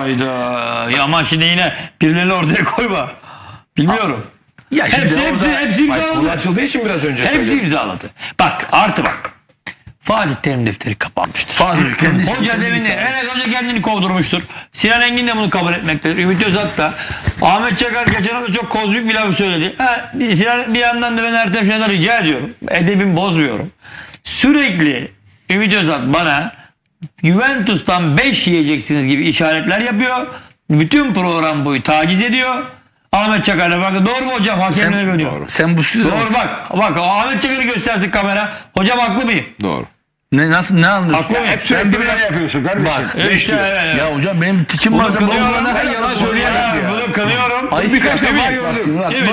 Hayda. Ya ama şimdi yine birilerini ortaya koyma. Bilmiyorum. Ya şimdi Hepsi, orada- hepsi, hepsi Hayır, konu imzaladı. açıldığı için biraz önce Hepsi söyledim. imzaladı. Bak artı bak. Fatih Terim defteri kapanmıştır. Fatih kendisi. Hoca demin evet hoca kendini kovdurmuştur. Sinan Engin de bunu kabul etmektedir. Ümit Özat da. Ahmet Çakar geçen hafta çok kozmik bir laf söyledi. Ha, bir, Sinan, bir yandan da ben Ertem Şener'den rica ediyorum. Edebimi bozmuyorum. Sürekli Ümit Özat bana Juventus'tan 5 yiyeceksiniz gibi işaretler yapıyor. Bütün program boyu taciz ediyor. Ahmet Çakar'la bakın doğru mu hocam? Hakemlere. Doğru. Sen bu stüdyoda bak. Bak Ahmet Çakar'ı göstersin kamera. Hocam haklı mıyım? Doğru. Ne nasıl ne anlıyorsun? Hep sürekli böyle yapıyorsun kardeşim. Bak, İşte. Ya hocam benim tikim Bunu var. Sen kınıyorum. Ben yalan söyleyemem. Bunu kınıyorum. Ay Birkaç defa Evet,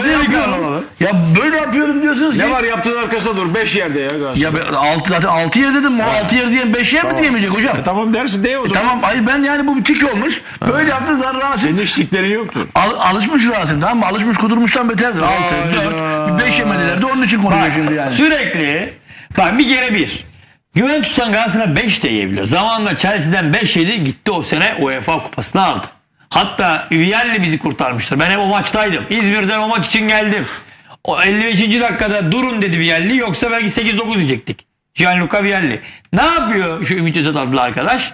böyle yapıyorum. Ya böyle yapıyorum diyorsunuz ki. Ne var yaptığın arkasında dur. Beş yerde ya. Ya altı zaten altı yer dedim. O altı yer diyen beş yer mi diyemeyecek hocam? E tamam dersin de o zaman. Tamam hayır ben yani bu bir tik olmuş. Böyle yaptı zaten Rasim. Senin işliklerin yoktur. Al, alışmış Rasim tamam mı? Alışmış kudurmuştan beterdir. Altı, dört, beş yemediler de onun için konuşuyor şimdi yani. Sürekli bak bir kere bir. Juventus'tan Galatasaray 5 de yiyebiliyor. Zamanında Chelsea'den 5 yedi gitti o sene UEFA kupasını aldı. Hatta Vialli bizi kurtarmıştır. Ben hep o maçtaydım. İzmir'den o maç için geldim. O 55. dakikada durun dedi Vialli yoksa belki 8-9 diyecektik. Gianluca Vialli. Ne yapıyor şu Ümit Özat adlı arkadaş?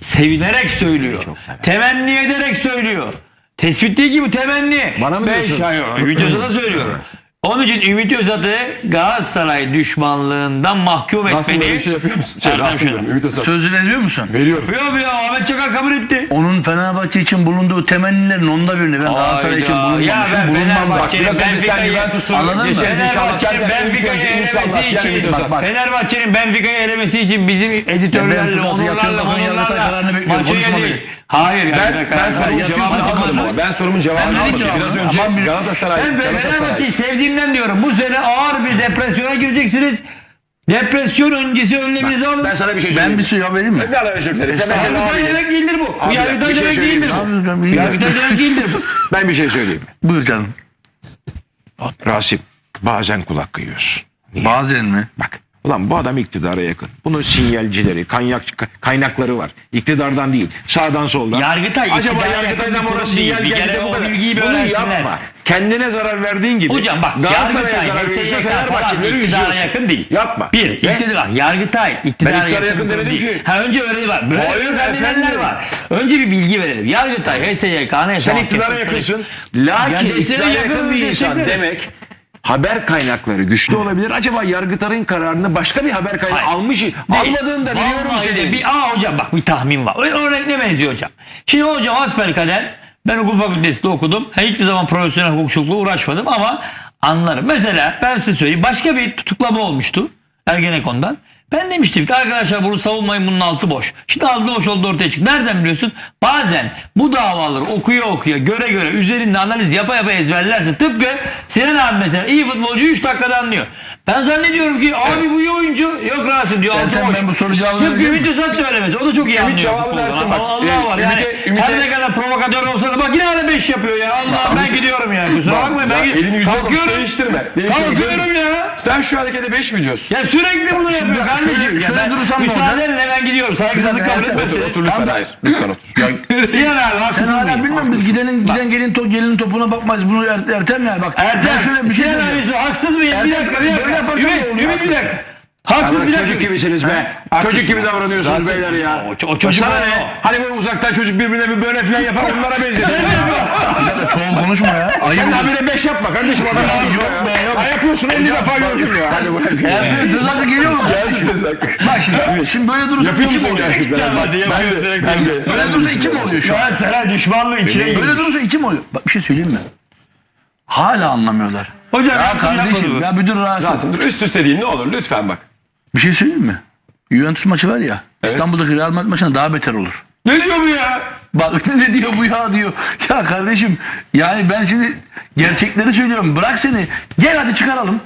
Sevinerek söylüyor. Temenni ederek söylüyor. Tespit değil ki bu temenni. Bana mı Beş diyorsun? ay yok. Ümit Özat'a söylüyorum. Onun için Ümit Özat'ı Galatasaray düşmanlığından mahkum Rasim etmeni... böyle bir şey yapıyor musun? Şey, Ertem Rasim Şener. diyorum. Ümit Özat. Sözünü ediyor musun? Veriyorum. Yok ya Ahmet Çakar kabul etti. Onun Fenerbahçe için bulunduğu temennilerin onda birini ben Galatasaray için Hayda. Ya bulunmamışım. ben Bulunmam da. Fenerbahçe'nin Biraz önce sen Benfica'yı- Juventus'u Anladın mı? geçeriz inşallah. Fenerbahçe'nin gel. İlk önce Benfica'yı inşallah. elemesi Gel Ümit için, Özat. Fenerbahçe'nin Benfica'yı elemesi için bizim Ben editörlerle, yatıyorum, onurlarla, kararını onurlarla bekliyorum, maçı konuşma yedik. Hayır. Ben, Yargıtay ben kararı- sorumun cevabını almadım. Ben sorumun cevabını Ben almadım. Biraz ama- önce ama bir- Galatasaray. Ben. Fenerbahçe'yi sevdiğimden diyorum. Bu sene ağır bir depresyona gireceksiniz. Depresyon öncesi önleminizi alın. Ben sana bir şey Ben söyleyeyim. bir şey vereyim mi? Bir daha özür dilerim. Yargıtay demek değildir bu. Bu Yargıtay şey demek değildir mi? bu. Yargıtay demek değildir bu. Ben bir şey söyleyeyim. Buyur canım. Rasim bazen kulak kıyıyorsun. Bazen mi? Bak ulan bu adam iktidara yakın. Bunun sinyalcileri, kaynak, kaynakları var. İktidardan değil. Sağdan soldan. Yargıtay Acaba Yargıtay'dan değil. sinyal Bir geldi de bu kadar. bilgiyi bir Bunu yapma. Kendine zarar verdiğin gibi. Hocam bak Galatasaray'a Yargıtay, zarar falan Fenerbahçe'leri iktidara yakın değil. Yapma. Bir, iktidar, Yargıtay iktidara Ben iktidara yakın, yakın değil. ki. Ha, önce öyle var. Böyle Hayır, efendim. var. Önce bir bilgi verelim. Yargıtay, HSYK, Anayasa Sen iktidara yakınsın. Lakin iktidara yakın bir insan demek haber kaynakları güçlü olabilir. Acaba Yargıtay'ın kararını başka bir haber kaynağı Hayır. almış. Almadığını da biliyorum Vallahi de Bir, aa hocam bak bir tahmin var. O örnek ne benziyor hocam? Şimdi hocam hasbelkader ben hukuk fakültesinde okudum. Hiçbir zaman profesyonel hukukçulukla uğraşmadım ama anlarım. Mesela ben size söyleyeyim. Başka bir tutuklama olmuştu Ergenekon'dan. Ben demiştim ki arkadaşlar bunu savunmayın bunun altı boş. Şimdi altı boş oldu ortaya çıktı. Nereden biliyorsun? Bazen bu davaları okuya okuya göre göre üzerinde analiz yapa yapa ezberlerse tıpkı Sinan abi mesela iyi futbolcu 3 dakikada anlıyor. Ben zannediyorum ki abi bu iyi oyuncu yok Rasim diyor altı boş. ben bu soru cevabını Tıpkı Ümit Özat da öyle mesela. O da çok iyi anlıyor. cevabı versin bak. Allah Ee, var yani. Ümit'e- Ümit'e- her ne kadar provokatör olsa da bak yine hala 5 yapıyor ya. Allah ben gidiyorum yani. Kusura bakmayın ben gidiyorum. elini yüzüne Kalkıyorum. konuş, değiştirme. Değiştirme. Kalkıyorum ya. Sen şu harekete 5 mi diyorsun? Ya sürekli bunu yapıyor kardeşim. Ya şöyle ben durursam ne olacak? Müsaadenle ben gidiyorum. Saygısızlık kabul etmesin. Otur lütfen hayır. Lütfen otur. Sinan abi Sen haksız hala bilmiyorum biz gidenin giden gelin top gelin topuna bakmayız. Bunu er, Ertem yani bak. Ertem şöyle bir şey Sinan abi haksız mıyım? Bir dakika bir dakika. Ümit bir dakika. Haksız bir çocuk gibisiniz be. Haklısın. Çocuk gibi davranıyorsunuz Rasim, beyler ya. o- o çocuk Sana ne? Hani böyle uzaktan çocuk birbirine bir böyle falan yapar onlara benziyor. Çoğul konuşma ya. Ayıp Sen de habire 5 yapma kardeşim. Adam yok be yok. Ha yapıyorsun 50 defa gördüm ya. Hadi bırak. Ertem söz hakkı geliyor mu? Geldi söz hakkı. Bak şimdi, şimdi böyle durursa Yapıyor musun oluyor? gerçekten? Ben de. Ben de. Böyle durursa iki mi oluyor şu an? Galatasaray düşmanlığı içine girmiş. Böyle durursa iki mi oluyor? Bak bir şey söyleyeyim mi? Hala anlamıyorlar. Hocam Ya kardeşim ya müdür rahatsız. Rasim dur üst üste değil ne olur lütfen bak. Bir şey söyleyeyim mi? Juventus maçı var ya. İstanbul'daki Real Madrid maçına daha beter olur. Ne diyor bu ya? Bak ne diyor bu ya diyor. Ya kardeşim yani ben şimdi gerçekleri söylüyorum. Bırak seni. Gel hadi çıkaralım.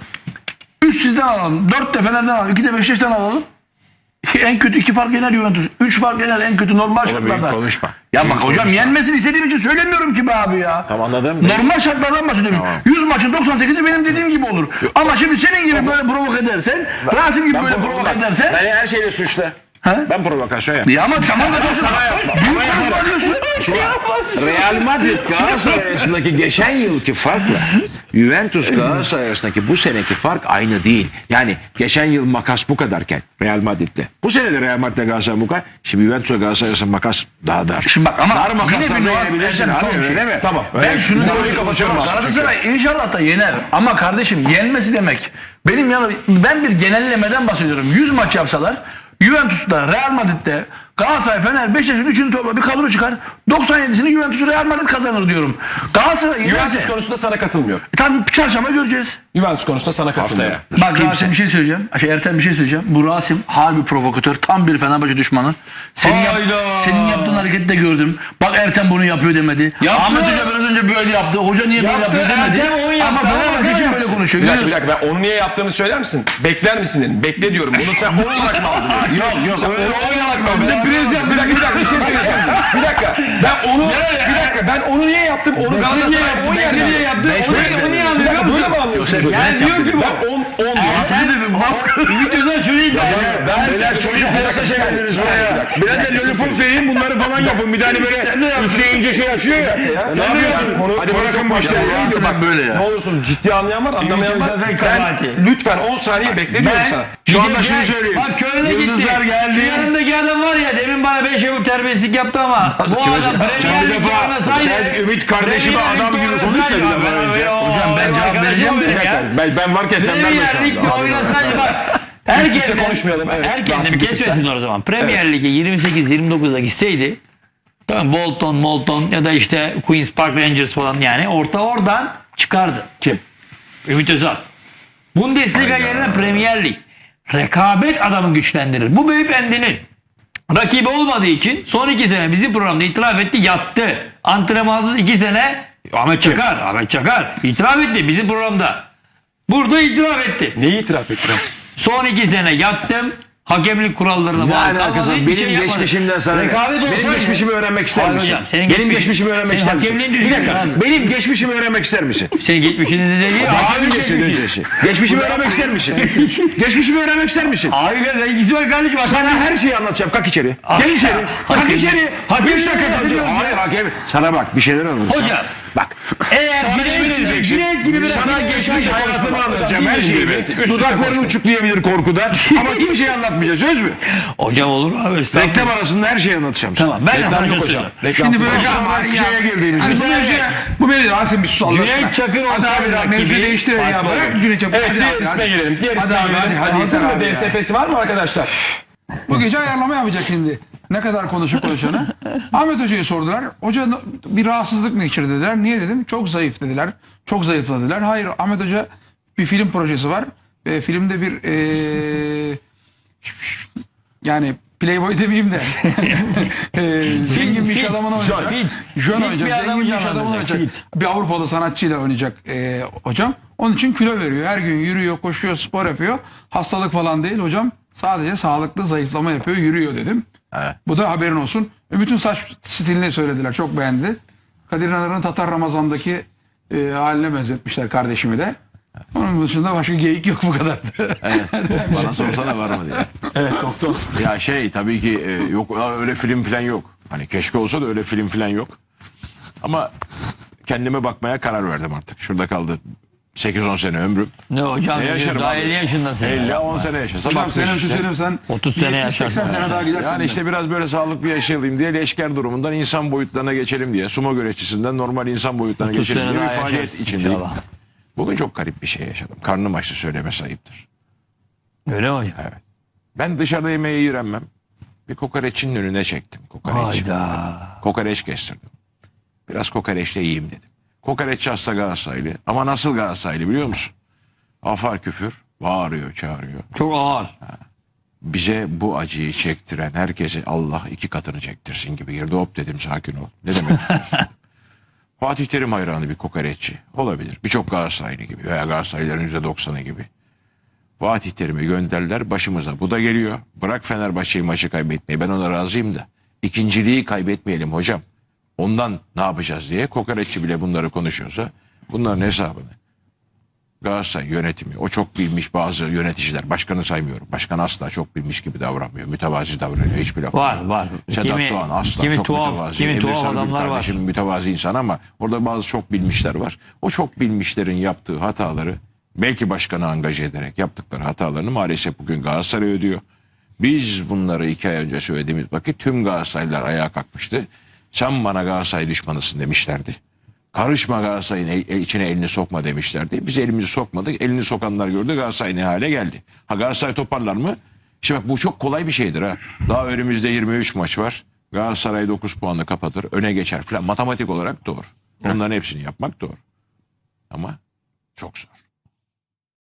Üç sizden alalım. Dört de Fener'den alalım. iki de Beşiktaş'tan alalım. En kötü iki fark yener Juventus. Üç fark yener en kötü normal büyük şartlarda. konuşma. Ya bak hocam konuşma. yenmesini istediğim için söylemiyorum ki be abi ya. Tamam anladım. Normal şartlardan bahsediyorum. 100 maçın 98'i benim dediğim gibi olur. Ama şimdi senin gibi böyle provoke edersen, Rasim gibi böyle provoke edersen. Beni her şeyle suçla. Ha? Ben provokasyon yap. Ya ama tamam da sana yapma. Büyük konuşma diyorsun. Real Madrid Galatasaray arasındaki geçen yılki farkla Juventus Galatasaray arasındaki bu seneki fark aynı değil. Yani geçen yıl makas bu kadarken Real Madrid'de. Bu sene de Real Madrid'de Galatasaray bu kadar. Şimdi Juventus Galatasaray arasında makas daha dar. Şimdi bak ama dar yine makaslarla bir yenebilirsin abi bir şey. öyle mi? Tamam. Öyle Ben şunu bir diyorum. golü kapatıyoruz. Galatasaray inşallah da yener. Ama kardeşim yenmesi demek. Benim yana ben bir genellemeden bahsediyorum. 100 maç yapsalar Juventus'ta, Real Madrid'de, Galatasaray, Fener, Beşiktaş'ın üçünü topla bir kadro çıkar. 97'sini Juventus Real Madrid kazanır diyorum. Galatasaray Juventus yenerse konusunda sana katılmıyor. tam çarşamba göreceğiz. Juventus konusunda sana katılmıyor. Bak Rasim bir şey söyleyeceğim. Şey, Ertem bir şey söyleyeceğim. Bu Rasim harbi provokatör. Tam bir Fenerbahçe düşmanı. Senin, yap- senin yaptığın hareketi de gördüm. Bak Ertem bunu yapıyor demedi. Yaptı. Ahmet Hoca biraz önce böyle yaptı. Hoca niye böyle Yaptı, yapıyor demedi. Ertem yaptı. Ama Fenerbahçe için böyle konuşuyor. Bir dakika bir dakika ben onu niye yaptığımı söyler misin? Bekler misin dedim. Bekle diyorum. Bunu sen o olarak mı aldın? Yok yok. Sen öyle onu o olarak mı aldın? Bir de priz yaptı. Bir dakika bir dakika bir şey söyleyeceğim. Bir dakika. Ben onu bir dakika ben onu niye yaptım? Onu Galatasaray o yer Niye yaptı? Onu niye anlıyor böyle mi musun? anlıyorsunuz hocam? Yani diyor ki bu. Ben 10 10 Sen de bir baskı. Şunu iddia ediyor. Ben size çocuk piyasa çeviririz. Biraz da lollipop verin bunları falan yapın. Bir tane böyle üfleyince şey açıyor ya. Ne yapıyorsun? Hadi bırakın başlayalım. Rasim bak böyle ya. Ne olursunuz ciddi anlayan var anlamayan var. Ben lütfen 10 saniye bekle diyorum sana. Şu anda şunu söyleyeyim. Bak Köln'e gitti. Yıldızlar geldi. Şu yanındaki adam var ya demin bana 5 yapıp terbiyesizlik yaptı ama bu adam Sen bir Premier defa sen Ümit kardeşime Premier adam gibi oynasaydı- konuş da bir defa Ben- önce. Hocam ben cevap vereceğim de. Ben, ben varken sen verme şu Premier anda. oynasaydı bak. Erken konuşmayalım, evet. Erken bir kesmesin o zaman. Premier Lig'e 28-29'da gitseydi tamam Bolton, Molton ya da işte Queen's Park Rangers falan yani orta oradan çıkardı. Kim? Ümit Özal. Bundesliga yerine Premier Lig. Rekabet adamı güçlendirir. Bu beyefendinin rakibi olmadığı için son iki sene bizim programda itiraf etti yattı. Antrenmansız iki sene Ahmet Çakar, Ahmet Çakar itiraf etti bizim programda. Burada itiraf etti. Neyi itiraf ettin Rasim? Son iki sene yattım. Hakemlik kurallarına Ne bağlı alakası var? hiçbir Benim şey geçmişimden sana ne? Rekabet Benim olsaydı- geçmişimi öğrenmek ister misin? hocam, senin Benim geçmiş- geçmişimi öğrenmek ister misin? hakemliğin Bir dakika. abi. Benim geçmişimi öğrenmek ister misin? Senin geçmişini de değil. Öncesi geçmişi. Geçmişimi öğrenmek ister misin? Geçmişimi öğrenmek ister misin? Hayır ben ilgisi var kardeşim. Sana her şeyi anlatacağım. Kalk içeri. Gel içeri. Kalk içeri. Hakem- Üç dakika. Hayır hakem. Sana bak bir şeyler anlatacağım. Hocam. Eğer Sana yemin edeceksin. Gibi bir Sana geçmiş hayatımı anlatacağım. Her şeyi. Dudaklarını uçuklayabilir korkudan. Ama kimseye anlatmayacağız. Söz mü? Hocam olur abi. estağfurullah. Reklam arasında her şeyi anlatacağım. Tamam ben Reklam yok hocam. Şimdi böyle bir şeye girdiğimiz. Hani bu mevzuya Rasim bir sus Allah Cüneyt. Çakır Hadi olsaydı abi mevzu değiştirelim ya. Bırak. Cüneyt Çakır. Evet diğer abi, isme gelelim. Diğer isme abi, hadi Hazır mı? abi. DSP'si var mı arkadaşlar? Bu gece ayarlama yapacak şimdi. Ne kadar konuşup konuşanı. Ahmet Hoca'ya sordular. Hoca bir rahatsızlık mı geçirdi dediler. Niye dedim? Çok zayıf dediler. Çok zayıfladılar. Hayır Ahmet Hoca bir film projesi var. Ve filmde bir eee, yani Playboy demeyeyim de eee, zengin bir iş fit, adamını oynayacak. Jön oynayacak. Zengin bir iş canlandıracak, oynayacak. Bir Avrupalı sanatçıyla oynayacak eee, hocam. Onun için kilo veriyor. Her gün yürüyor, koşuyor, spor yapıyor. Hastalık falan değil hocam. Sadece sağlıklı zayıflama yapıyor, yürüyor dedim. Bu da haberin olsun. E, Bütün saç stilini söylediler. Çok beğendi. Kadir İnanır'ın Tatar Ramazan'daki e, haline benzetmişler kardeşimi de. Onun dışında başka geyik yok bu kadar. Bana sorsana var mı diye. Evet doktor. Ya şey tabii ki e, yok öyle film falan yok. Hani keşke olsa da öyle film falan yok. Ama kendime bakmaya karar verdim artık. Şurada kaldı 8-10 sene ömrüm. Ne hocam? Ne yaşarım daha abi? 50 yaşındasın. 50 ya. 10 sene yaşasam Hocam 60 sen işte. söyleyeyim sen 30 sene 70-80 yaşarsın. sene daha gidersin. Yani işte biraz böyle sağlıklı yaşayalım diye leşker durumundan insan boyutlarına geçelim diye. Sumo güreşçisinden normal insan boyutlarına 30 geçelim sene diye bir daha faaliyet yaşarsın içindeyim. inşallah. Bugün çok garip bir şey yaşadım. Karnım açtı söylemesi ayıptır. Öyle mi hocam? Ben dışarıda yemeği yiyormem. Bir kokoreçin önüne çektim. Kokoreç. Hayda. Kokoreç kestirdim. Biraz kokoreçle yiyeyim dedim. Kokoreççi hasta Galatasaraylı. Ama nasıl Galatasaraylı biliyor musun? Afar küfür. Bağırıyor, çağırıyor. Çok ağır. Bize bu acıyı çektiren herkese Allah iki katını çektirsin gibi girdi. Hop dedim sakin ol. Ne demek? Fatih Terim hayranı bir kokoreççi. Olabilir. Birçok Galatasaraylı gibi veya Galatasaraylıların %90'ı gibi. Fatih Terim'i gönderdiler başımıza. Bu da geliyor. Bırak Fenerbahçe'yi maçı kaybetmeyi. Ben ona razıyım da. İkinciliği kaybetmeyelim hocam. Ondan ne yapacağız diye kokoreççi bile bunları konuşuyorsa bunların hesabını Galatasaray yönetimi, o çok bilmiş bazı yöneticiler, başkanı saymıyorum. Başkan asla çok bilmiş gibi davranmıyor. Mütevazi davranıyor. Hiçbir laf Var, yok. var. Sedat Kimi- Doğan asla kimi çok tuhaf, mütevazi. kimi Emre tuhaf adamlar var. kardeşim mütevazi insan ama orada bazı çok bilmişler var. O çok bilmişlerin yaptığı hataları belki başkanı angaje ederek yaptıkları hatalarını maalesef bugün Galatasaray ödüyor. Biz bunları iki ay önce söylediğimiz vakit tüm Galatasaraylılar ayağa kalkmıştı. Sen bana Galatasaray düşmanısın demişlerdi. Karışma Galatasaray'ın içine elini sokma demişlerdi. Biz elimizi sokmadık. Elini sokanlar gördü Galatasaray ne hale geldi. Ha Galatasaray toparlar mı? Şimdi bak bu çok kolay bir şeydir ha. Daha önümüzde 23 maç var. Galatasaray 9 puanla kapatır. Öne geçer falan. Matematik olarak doğru. Onların hepsini yapmak doğru. Ama çok zor.